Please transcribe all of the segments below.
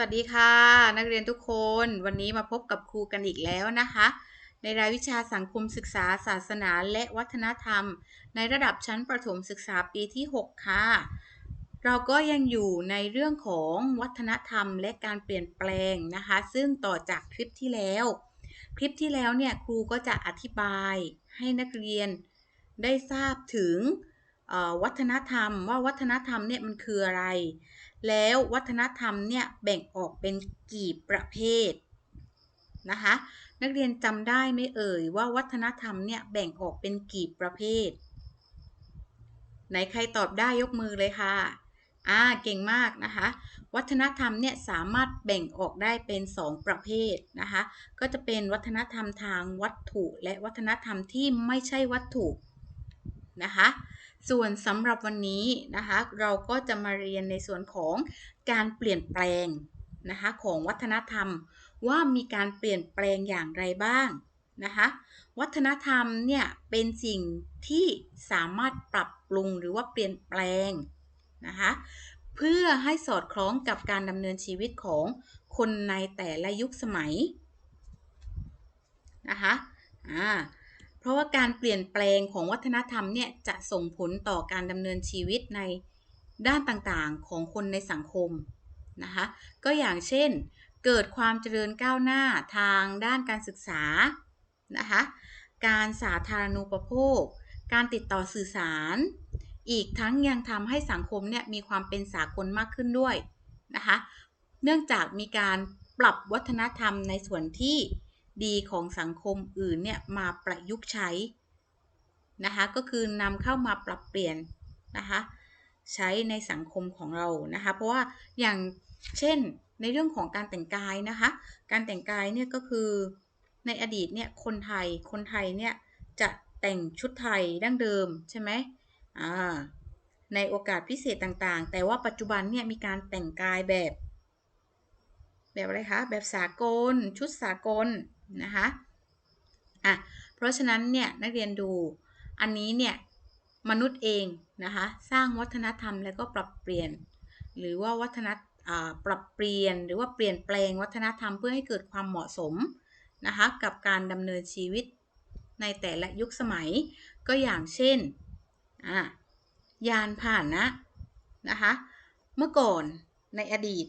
วัสดีค่ะ นักเรียนทุกคนวันนี้มาพบกับครูกันอีกแล้วนะคะ ในรายวิชาสังคมศึกษาศาสนาและวัฒนธรรม ในระดับชั้นประถมศึกษาปีที่ 6 ค่ะ เราก็ยังอยู่ในเรื่องของวัฒนธรรมและการเปลี่ยนแปลงนะคะ ซึ่งต่อจากคลิปที่แล้ว คลิปที่แล้วเนี่ยครูก็จะอธิบายให้นักเรียนได้ทราบถึงวัฒนธรรมว่าวัฒนธรรมเนี่ยมันคืออะไร แล้ววัฒนธรรมเนี่ยแบ่งออกเป็นกี่ประเภทนะคะนักเรียนจำได้ไหมเอ่ยว่าวัฒนธรรมเนี่ยแบ่งออกเป็นกี่ประเภท ไหนใครตอบได้ยกมือเลยค่ะอ่าเก่งมากนะคะ วัฒนธรรมเนี่ยสามารถแบ่งออกได้เป็น 2 ประเภทนะคะก็จะเป็นวัฒนธรรมทางวัตถุ และวัฒนธรรมที่ไม่ใช่วัตถุนะคะ ส่วนสำหรับวันนี้นะคะเราก็จะมาเรียนในส่วนของการเปลี่ยนแปลงนะคะของวัฒนธรรม ว่ามีการเปลี่ยนแปลงอย่างไรบ้างนะคะวัฒนธรรมเนี่ยเป็นสิ่งที่สามารถปรับปรุงหรือว่าเปลี่ยนแปลงนะคะเพื่อให้สอดคล้องกับการดำเนินชีวิตของคนในแต่ละยุคสมัยนะคะอ่า ราะว่าการเปลี่ยนแปลงของวัฒนธรรมเนี่ยจะส่งผลต่อการดำเนินชีวิตในด้านต่างๆของคนในสังคมนะคะก็อย่างเช่น เกิดความเจริญก้าวหน้าทางด้านการศึกษานะคะการสาธารณูปโภค การติดต่อสื่อสาร อีกทั้งยังทำให้สังคมเนี่ยมีความเป็นสากลมากขึ้นด้วยนะคะเนื่องจากมีการปรับวัฒนธรรมในส่วนที่ ดีของสังคมอื่นเนี่ยมาประยุกต์ใช้นะคะก็คือนำเข้ามาปรับเปลี่ยนนะคะใช้ในสังคมของเรานะคะเพราะว่าอย่างเช่นในเรื่องของการแต่งกายนะคะการแต่งกายเนี่ยก็คือในอดีตเนี่ยคนไทยคนไทยเนี่ยจะแต่งชุดไทยดั้งเดิมใช่ไหมในโอกาสพิเศษต่างๆ แต่ว่าปัจจุบันเนี่ยมีการแต่งกายแบบ แบบอะไรคะแบบสากล ชุดสากล นะคะอะเพราะฉะนั้นเนี่ยนักเรียนดูอันนี้เนี่ยมนุษย์เองนะคะสร้างวัฒนธรรมแล้วก็ปรับเปลี่ยน หรือว่าวัฒนปรับเปลี่ยน หรือว่าเปลี่ยนแปลงวัฒนธรรมเพื่อให้เกิดความเหมาะสมนะคะกับการดำเนินชีวิตในแต่ละยุคสมัยก็อย่างเช่นยานผ่านนะนะคะเมื่อก่อนในอดีต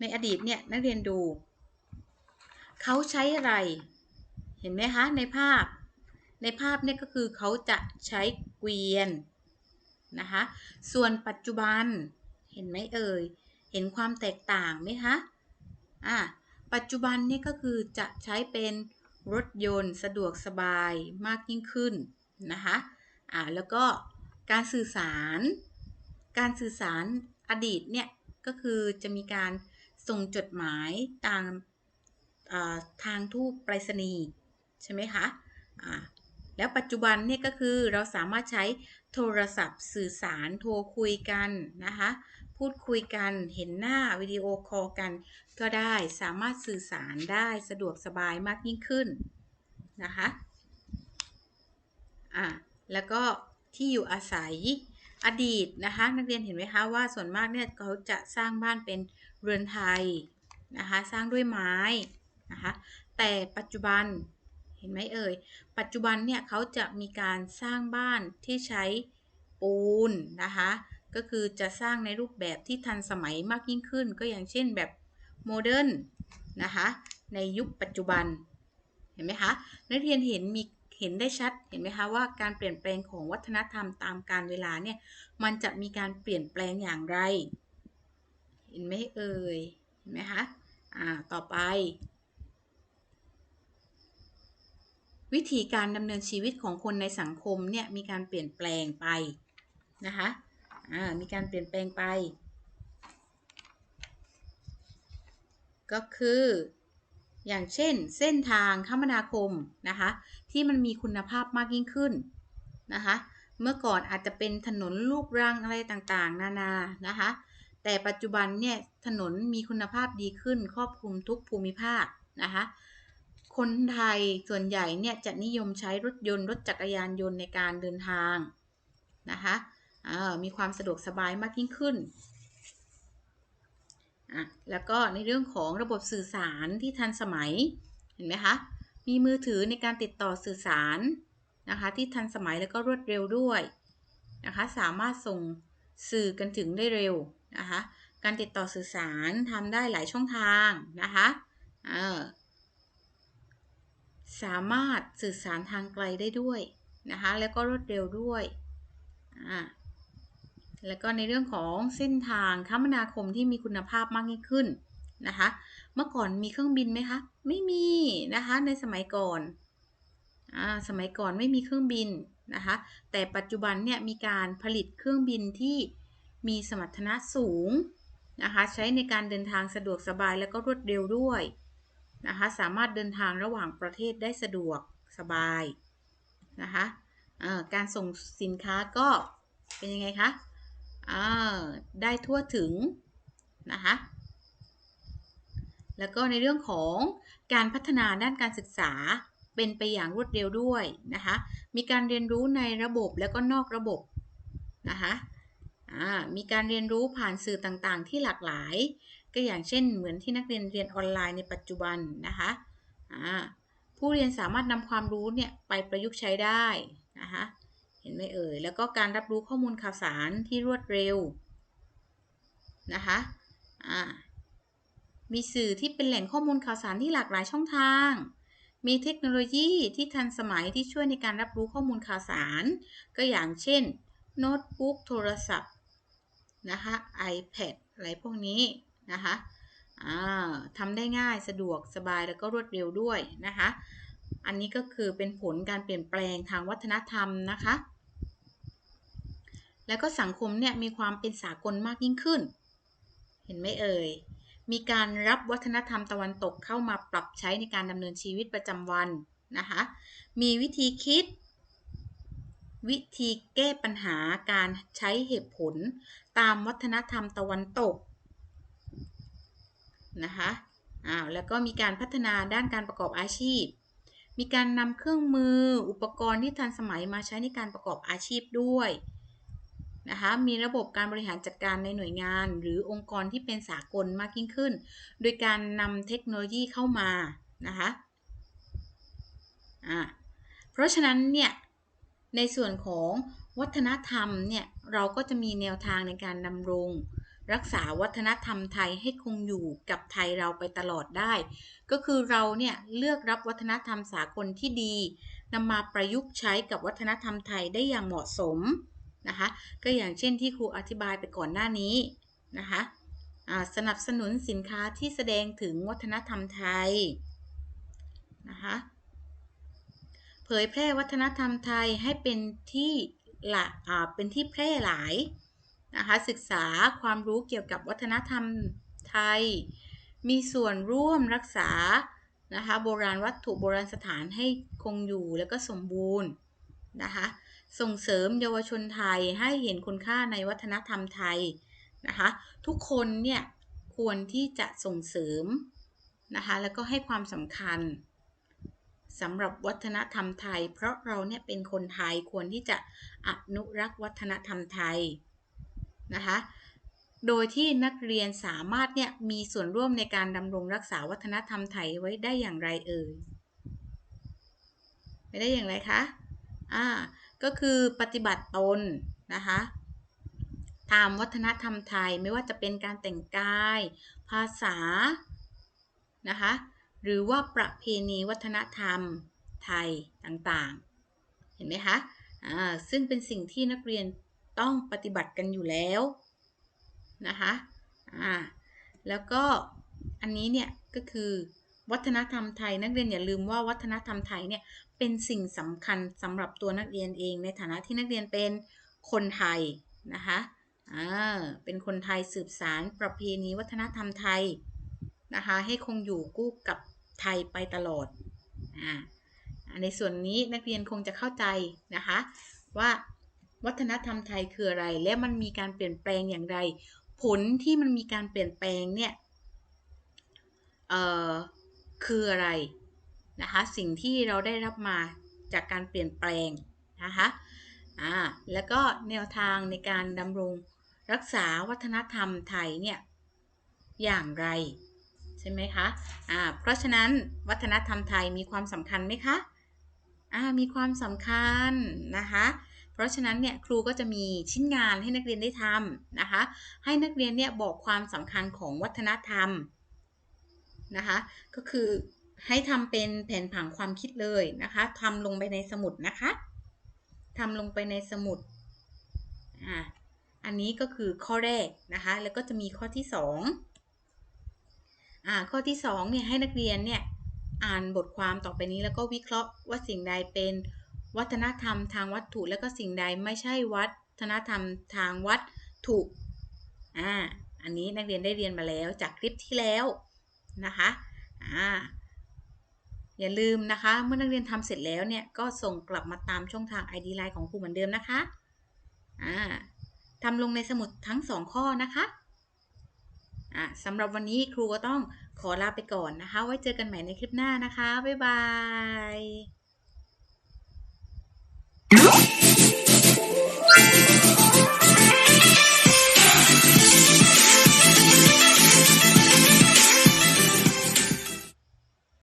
ในอดีตเนี่ยนักเรียนดู เขาใช้อะไร เห็นไหมคะในภาพ ในภาพเนี่ยก็คือเขาจะใช้เกวียนนะคะ ส่วนปัจจุบันเห็นไหมเอ่ย เห็นความแตกต่างไหมคะอ่าปัจจุบันนี่ก็คือจะใช้เป็นรถยนต์สะดวกสบายมากยิ่งขึ้นนะคะอ่าแล้วก็การสื่อสาร การสื่อสารอดีตเนี่ยก็คือจะมีการส่งจดหมายตาม ทางทูตไปรษณีย์ใช่ไหมคะะแล้วปัจจุบันเนี่ยก็คือเราสามารถใช้โทรศัพท์สื่อสารโทรคุยกันนะคะพูดคุยกันเห็นหน้าวิดีโอคอลกัน ก็ได้สามารถสื่อสารได้สะดวกสบายมากยิ่งขึ้นนะคะอะแล้วก็ที่อยู่อาศัยอดีตนะคะนักเรียนเห็นไหมคะว่าส่วนมากเนี่ยเขาจะสร้างบ้านเป็นเรือนไทยนะคะสร้างด้วยไม้ นะคะแต่ปัจจุบันเห็นไหมเอ่ยปัจจุบันเนี่ยเขาจะมีการสร้างบ้านที่ใช้ปูนนะคะก็คือจะสร้างในรูปแบบที่ทันสมัยมากยิ่งขึ้น ก็อย่างเช่นแบบโมเดิร์นนะคะในยุคปัจจุบันเห็นไหมคะนักเรียนเห็นมีเห็นได้ชัดเห็นไหมคะว่าการเปลี่ยนแปลงของวัฒนธรรมตามกาลเวลาเนี่ยมันจะมีการเปลี่ยนแปลงอย่างไร เห็นไหมเอ่ยเห็นไหมคะอ่าต่อไป วิธีการดำเนินชีวิตของคนในสังคมเนี่ยมีการเปลี่ยนแปลงไปนะคะอ่ามีการเปลี่ยนแปลงไป ก็คืออย่างเช่นเส้นทางคมนาคมนะคะที่มันมีคุณภาพมากยิ่งขึ้นนะคะเมื่อก่อนอาจจะเป็นถนนลูกรังอะไรต่างๆ นานานะคะแต่ปัจจุบันเนี่ยถนนมีคุณภาพดีขึ้นครอบคลุมทุกภูมิภาคนะคะ คนไทยส่วนใหญ่เนี่ยจะนิยมใช้รถยนต์รถจักรยานยนต์ในการเดินทางนะคะมีความสะดวกสบายมากยิ่งขึ้น แล้วก็ในเรื่องของระบบสื่อสารที่ทันสมัย เห็นไหมคะ มีมือถือในการติดต่อสื่อสารนะคะที่ทันสมัยแล้วก็รวดเร็วด้วยนะคะสามารถส่งสื่อกันถึงได้เร็วนะคะ การติดต่อสื่อสารทำได้หลายช่องทางนะคะ เออ สามารถสื่อสารทางไกลได้ด้วยนะคะ แล้วก็รวดเร็วด้วยอ่าแล้วก็ในเรื่องของเส้นทางคมนาคมที่มีคุณภาพมากยิ่งขึ้นนะคะ เมื่อก่อนมีเครื่องบินไหมคะ ไม่มีนะคะในสมัยก่อนอ่าสมัยก่อนไม่มีเครื่องบินนะคะ แต่ปัจจุบันเนี่ยมีการผลิตเครื่องบินที่มีสมรรถนะสูงนะคะ ใช้ในการเดินทางสะดวกสบายแล้วก็รวดเร็วด้วย นะคะสามารถเดินทางระหว่างประเทศได้สะดวกสบายนะคะการส่งสินค้าก็เป็นยังไงคะได้ทั่วถึงนะคะแล้วก็ในเรื่องของการพัฒนาด้านการศึกษาเป็นไปอย่างรวดเร็วด้วยนะคะมีการเรียนรู้ในระบบแล้วก็นอกระบบนะคะมีการเรียนรู้ผ่านสื่อต่างๆ ที่หลากหลาย ก็อย่างเช่นเหมือนที่นักเรียนเรียนออนไลน์ในปัจจุบันนะคะผู้เรียนสามารถนำความรู้เนี่ยไปประยุกต์ใช้ได้นะคะเห็นไหมเอ่ยแล้วก็การรับรู้ข้อมูลข่าวสารที่รวดเร็วนะคะมีสื่อที่เป็นแหล่งข้อมูลข่าวสารที่หลากหลายช่องทาง มีเทคโนโลยีที่ทันสมัยที่ช่วยในการรับรู้ข้อมูลข่าวสาร ก็อย่างเช่นโน้ตบุ๊กโทรศัพท์นะคะ iPad อะไรพวกนี้ นะคะทำได้ง่ายสะดวกสบายแล้วก็รวดเร็วด้วยนะคะ อันนี้ก็คือเป็นผลการเปลี่ยนแปลงทางวัฒนธรรมนะคะ แล้วก็สังคมเนี่ยมีความเป็นสากลมากยิ่งขึ้น เห็นไหมเอ่ย มีการรับวัฒนธรรมตะวันตกเข้ามาปรับใช้ในการดำเนินชีวิตประจำวันนะคะ มีวิธีคิด วิธีแก้ปัญหาการใช้เหตุผล ตามวัฒนธรรมตะวันตก นะคะอ้าวแล้วก็มีการพัฒนาด้านการประกอบอาชีพ มีการนำเครื่องมืออุปกรณ์ที่ทันสมัยมาใช้ในการประกอบอาชีพด้วยนะคะมีระบบการบริหารจัดการในหน่วยงาน หรือองค์กรที่เป็นสากลมากยิ่งขึ้น โดยการนำเทคโนโลยีเข้ามานะคะอ่าเพราะฉะนั้นเนี่ยในส่วนของวัฒนธรรมเนี่ยเราก็จะมีแนวทางในการดำรง รักษาวัฒนธรรมไทยให้คงอยู่กับไทยเราไปตลอดได้ ก็คือเราเนี่ยเลือกรับวัฒนธรรมสากลที่ดีนำมาประยุกต์ใช้กับวัฒนธรรมไทยได้อย่างเหมาะสมนะคะก็อย่างเช่นที่ครูอธิบายไปก่อนหน้านี้นะคะสนับสนุนสินค้าที่แสดงถึงวัฒนธรรมไทยนะคะเผยแพร่วัฒนธรรมไทยให้เป็นที่ละเป็นที่แพร่หลาย นะคะศึกษาความรู้เกี่ยวกับวัฒนธรรมไทย มีส่วนร่วมรักษานะคะโบราณวัตถุโบราณสถานให้คงอยู่แล้วก็สมบูรณ์นะคะส่งเสริมเยาวชนไทยให้เห็นคุณค่าในวัฒนธรรมไทยนะคะทุกคนเนี่ยควรที่จะส่งเสริมนะคะแล้วก็ให้ความสำคัญสำหรับวัฒนธรรมไทย เพราะเราเนี่ยเป็นคนไทยควรที่จะอนุรักษ์วัฒนธรรมไทย นะคะ โดยที่นักเรียนสามารถเนี่ยมีส่วนร่วมในการดำรงรักษาวัฒนธรรมไทยไว้ได้อย่างไรเอ่ยไม่ได้อย่างไรคะ อ่า ก็คือปฏิบัติตนนะคะตามวัฒนธรรมไทยไม่ว่าจะเป็นการแต่งกาย ภาษา นะคะ หรือว่าประเพณีวัฒนธรรมไทยต่างๆ เห็นไหมคะ อ่า ซึ่งเป็นสิ่งที่นักเรียน ต้องปฏิบัติกันอยู่แล้วนะคะอ่าแล้วก็อันนี้เนี่ยก็คือวัฒนธรรมไทยนักเรียนอย่าลืมว่าวัฒนธรรมไทยเนี่ยเป็นสิ่งสำคัญสำหรับตัวนักเรียนเอง ในฐานะที่นักเรียนเป็นคนไทยนะคะอ่าเป็นคนไทยสืบสารประเพณีวัฒนธรรมไทยนะคะให้คงอยู่กู้กับไทยไปตลอดอ่าในส่วนนี้นักเรียนคงจะเข้าใจนะคะว่า วัฒนธรรมไทยคืออะไร และมันมีการเปลี่ยนแปลงอย่างไร ผลที่มันมีการเปลี่ยนแปลงเนี่ยเออคืออะไรนะคะสิ่งที่เราได้รับมาจากการเปลี่ยนแปลงนะคะอ่าแล้วก็แนวทางในการดำรงรักษาวัฒนธรรมไทยเนี่ยอย่างไรใช่ไหมคะอ่าเพราะฉะนั้นวัฒนธรรมไทยมีความสำคัญไหมคะอ่ามีความสำคัญนะคะ ราะฉะนั้นเนี่ยครูก็จะมีชิ้นงานให้นักเรียนได้ทำนะคะ ให้นักเรียนเนี่ยบอกความสำคัญของวัฒนธรรมนะคะ ก็คือให้ทำเป็นแผนผังความคิดเลยนะคะทำลงไปในสมุดนะคะทำลงไปในสมุดอ่าอันนี้ก็คือข้อแรกนะคะ แล้วก็จะมีข้อที่สองอ่าข้อที่สองเนี่ยให้นักเรียนเนี่ยอ่านบทความต่อไปนี้แล้วก็วิเคราะห์ว่าสิ่งใดเป็น วัฒนธรรมทางวัตถุแล้วก็สิ่งใดไม่ใช่วัฒนธรรมทางวัตถุอ่าอันนี้นักเรียนได้เรียนมาแล้วจากคลิปที่แล้วนะคะอ่าอย่าลืมนะคะ เมื่อนักเรียนทำเสร็จแล้วเนี่ยก็ส่งกลับมาตามช่องทาง ID Line ของครูเหมือนเดิมนะคะอ่าทำลงในสมุดทั้งสองข้อนะคะอ่าสำหรับวันนี้ครูก็ต้องขอลาไปก่อนนะคะ ไว้เจอกันใหม่ในคลิปหน้านะคะ บ๊ายบาย Yeah.